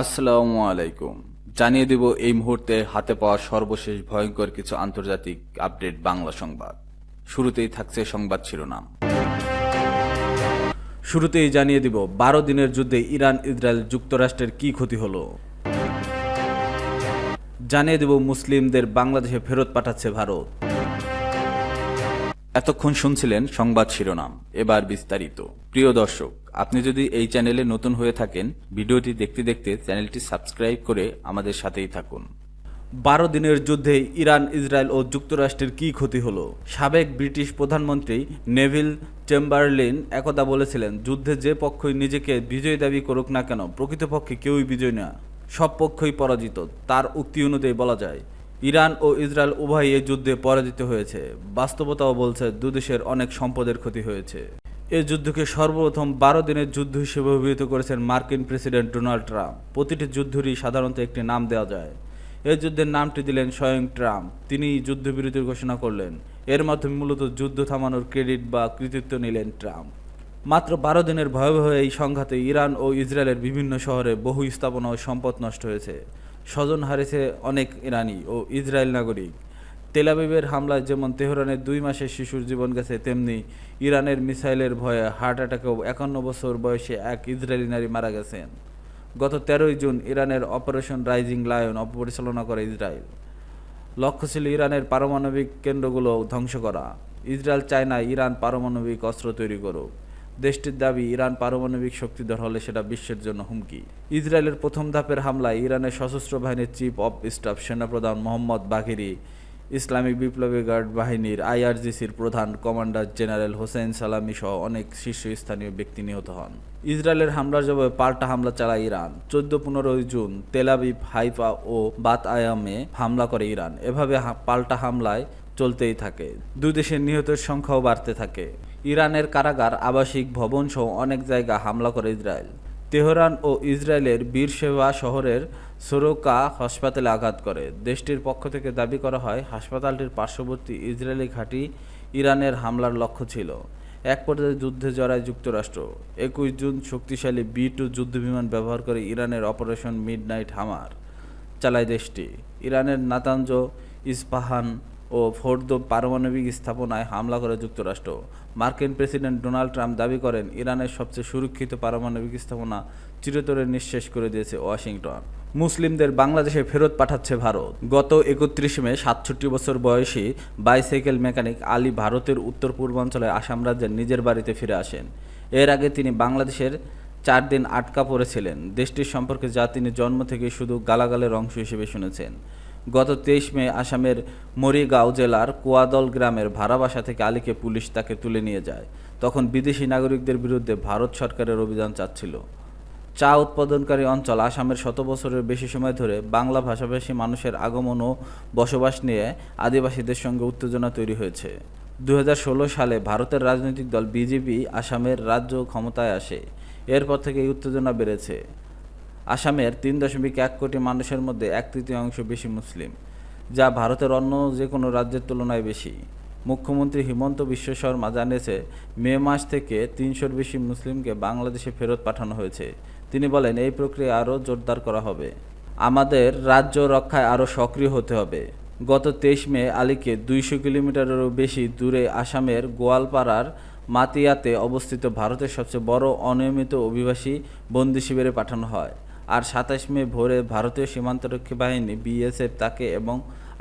আসসালামু আলাইকুম। জানিয়ে দেব এই মুহূর্তে হাতে পাওয়া সর্বশেষ ভয়ঙ্কর কিছু আন্তর্জাতিক আপডেট বাংলা সংবাদ। শুরুতেই থাকছে সংবাদ শিরোনাম। শুরুতেই জানিয়ে দিব, বারো দিনের যুদ্ধে ইরান ইসরায়েল যুক্তরাষ্ট্রের কি ক্ষতি হলো? জানিয়ে দেব, মুসলিমদের বাংলাদেশে ফেরত পাঠাচ্ছে ভারত। এতক্ষণ শুনছিলেন সংবাদ শিরোনাম। এবার বিস্তারিত। প্রিয় দর্শক, আপনি যদি এই চ্যানেলে নতুন হয়ে থাকেন, ভিডিওটি দেখতে দেখতে চ্যানেলটি সাবস্ক্রাইব করে আমাদের সাথেই থাকুন। বারো দিনের যুদ্ধে ইরান, ইসরায়েল ও যুক্তরাষ্ট্রের কি ক্ষতি হলো? সাবেক ব্রিটিশ প্রধানমন্ত্রী নেভিল চেম্বারলিন একদা বলেছিলেন, যুদ্ধে যে পক্ষই নিজেকে বিজয় দাবি করুক না কেন, প্রকৃতপক্ষে কেউই বিজয় না। সব পক্ষই পরাজিত। তার উক্তি অনুযায়ী বলা যায় ইরান ও ইসরায়েল উভয়ই এই যুদ্ধে পরাজিত হয়েছে। বাস্তবতাও বলছে দুদেশের অনেক সম্পদের ক্ষতি হয়েছে। এই যুদ্ধকে সর্বপ্রথম বারো দিনের যুদ্ধ হিসেবে অভিহিত করেছেন মার্কিন প্রেসিডেন্ট ডোনাল্ড ট্রাম্প। প্রতিটি যুদ্ধেরই সাধারণত একটি নাম দেওয়া যায়। এই যুদ্ধের নামটি দিলেন স্বয়ং ট্রাম্প। তিনি যুদ্ধবিরতির ঘোষণা করলেন। এর মাধ্যমে মূলত যুদ্ধ থামানোর ক্রেডিট বা কৃতিত্ব নিলেন ট্রাম্প। মাত্র বারো দিনের ভয়াবহ এই সংঘাতে ইরান ও ইসরায়েলের বিভিন্ন শহরে বহু স্থাপনা ও সম্পদ নষ্ট হয়েছে। স্বজন হারিয়েছে অনেক ইরানি ও ইসরায়েল নাগরিক। তেলাবিবের হামলায় যেমন তেহরানের দুই মাসের শিশুর জীবন গেছে, তেমনি ইরানের মিসাইলের ভয়ে হার্ট অ্যাটাকেও একান্ন বছর বয়সে এক ইসরায়েলি নারী মারা গেছেন। গত তেরোই জুন ইরানের অপারেশন রাইজিং লায়ন অপরিচালনা করে ইসরায়েল। লক্ষ্য ছিল ইরানের পারমাণবিক কেন্দ্রগুলো ধ্বংস করা। ইসরায়েল চায় না ইরান পারমাণবিক অস্ত্র তৈরি করুক। দেশটির দাবি, ইরান পারমাণবিক শক্তিধর হলে সেটা বিশ্বের জন্য হুমকি। ইসরায়েলের প্রথম ধাপের হামলায় ইরানের সশস্ত্র বাহিনীর চিফ অফ স্টাফ সেনাপ্রধান মোহাম্মদ বাঘিরি ইসলামিক বিপ্লবী গার্ড বাহিনীর আইআরজিসির প্রধান কমান্ডার জেনারেল হোসেন সালামি সহ অনেক শীর্ষস্থানীয় ব্যক্তি নিহত হন। ইসরায়েলের হামলার জবাবে পাল্টা হামলা চালায় ইরান। চোদ্দ পনেরোই জুন তেলাবিব হাইফা ও বাত আয়ামে হামলা করে ইরান। এভাবে পাল্টা হামলায় চলতেই থাকে। দুই দেশের নিহতের সংখ্যাও বাড়তে থাকে। ইরানের কারাগার, আবাসিক ভবন সহ অনেক জায়গা হামলা করে ইসরায়েল। তেহরান ও ইসরায়েলের বীরসেবা শহরের সোরোকা হাসপাতালে আঘাত করে। দেশটির পক্ষ থেকে দাবি করা হয়, হাসপাতালটির পার্শ্ববর্তী ইসরায়েলি ঘাঁটি ইরানের হামলার লক্ষ্য ছিল। এক পর্যায়ে যুদ্ধে জড়ায় যুক্তরাষ্ট্র। একুশ জুন শক্তিশালী বি টু যুদ্ধবিমান ব্যবহার করে ইরানের অপারেশন মিডনাইট হামার চালায় দেশটি। ইরানের নাতাঞ্জ ইস্পাহান ও ফোর্দো পারমাণবিক স্থাপনায় হামলা করে যুক্তরাষ্ট্র। মার্কিন প্রেসিডেন্ট ডোনাল্ড ট্রাম্প দাবি করেন, ইরানের সবচেয়ে সুরক্ষিত পারমাণবিক স্থাপনা চিরতরে নিঃশেষ করে দিয়েছে ওয়াশিংটন। মুসলিমদের বাংলাদেশে ফেরত পাঠাচ্ছে ভারত। গত একত্রিশে মে সাতষট্টি বছর বয়সী বাইসাইকেল মেকানিক আলী ভারতের উত্তর পূর্বাঞ্চলে আসাম রাজ্যের নিজের বাড়িতে ফিরে আসেন। এর আগে তিনি বাংলাদেশের চার দিন আটকা পড়েছিলেন। দেশটির সম্পর্কে যা তিনি জন্ম থেকে শুধু গালাগালের অংশ হিসেবে শুনেছেন। গত তেইশ মে আসামের মরিগাঁও জেলার কুয়াদল গ্রামের ভাড়া বাসা থেকে আলীকে পুলিশ তাকে তুলে নিয়ে যায়। তখন বিদেশি নাগরিকদের বিরুদ্ধে ভারত সরকারের অভিযান চাচ্ছিল। চা উৎপাদনকারী অঞ্চল আসামের শত বছরের বেশি সময় ধরে বাংলা ভাষাভাষী মানুষের আগমন ও বসবাস নিয়ে আদিবাসীদের সঙ্গে উত্তেজনা তৈরি হয়েছে। দু হাজার ষোলো সালে ভারতের রাজনৈতিক দল বিজেপি আসামের রাজ্য ক্ষমতায় আসে। এরপর থেকে এই উত্তেজনা বেড়েছে। আসামের তিন দশমিক এক কোটি মানুষের মধ্যে এক তৃতীয়াংশ বেশি মুসলিম, যা ভারতের অন্য যে কোনো রাজ্যের তুলনায় বেশি। মুখ্যমন্ত্রী হিমন্ত বিশ্ব শর্মা জানিয়েছে, মে মাস থেকে তিনশোর বেশি মুসলিমকে বাংলাদেশে ফেরত পাঠানো হয়েছে। তিনি বলেন, এই প্রক্রিয়া আরও জোরদার করা হবে। আমাদের রাজ্য রক্ষায় আরও সক্রিয় হতে হবে। গত তেইশ মে আলীকে দুইশো কিলোমিটারেরও বেশি দূরে আসামের গোয়ালপাড়ার মাতিয়াতে অবস্থিত ভারতের সবচেয়ে বড় অনিয়মিত অভিবাসী বন্দি শিবিরে পাঠানো হয়। আর সাতাশ মে ভোরে ভারতীয় সীমান্তরক্ষী বাহিনী বিএসএফ তাকে এবং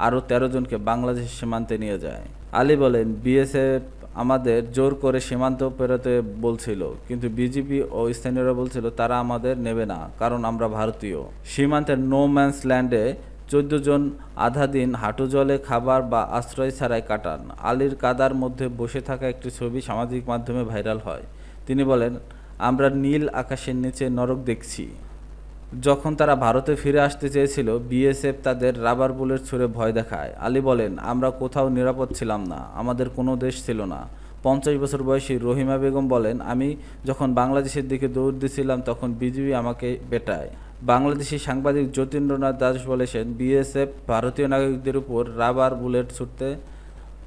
আরও তেরো জনকে বাংলাদেশ সীমান্তে নিয়ে যায়। আলী বলেন, বিএসএফ আমাদের জোর করে সীমান্ত পেরোতে বলছিল, কিন্তু বিজেপি ও স্থানীয়রা বলছিল, তারা আমাদের নেবে না, কারণ আমরা ভারতীয়। সীমান্তের নো ম্যান্স ল্যান্ডে চোদ্দ জন আধা দিন হাঁটু জলে খাবার বা আশ্রয় ছাড়াই কাটান। আলীর কাদার মধ্যে বসে থাকা একটি ছবি সামাজিক মাধ্যমে ভাইরাল হয়। তিনি বলেন, আমরা নীল আকাশের নিচে নরক দেখছি। যখন তারা ভারতে ফিরে আসতে চেয়েছিল, বিএসএফ তাদের রাবার বুলেট ছুড়ে ভয় দেখায়। আলী বলেন, আমরা কোথাও নিরাপদ ছিলাম না, আমাদের কোনো দেশ ছিল না। পঞ্চাশ বছর বয়সী রহিমা বেগম বলেন, আমি যখন বাংলাদেশের দিকে দৌড় দিয়েছিলাম, তখন বিজিবি আমাকে বেটায়। বাংলাদেশি সাংবাদিক যতীন্দ্রনাথ দাস বলেছেন, বিএসএফ ভারতীয় নাগরিকদের উপর রাবার বুলেট ছুটতে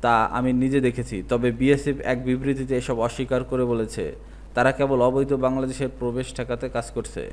তা আমি নিজে দেখেছি, তবে বিএসএফ এক বিবৃতিতে এসব অস্বীকার করে বলেছে। তারা কেবল অবৈধ বাংলাদেশের প্রবেশ ঠেকাতে কাজ করছে।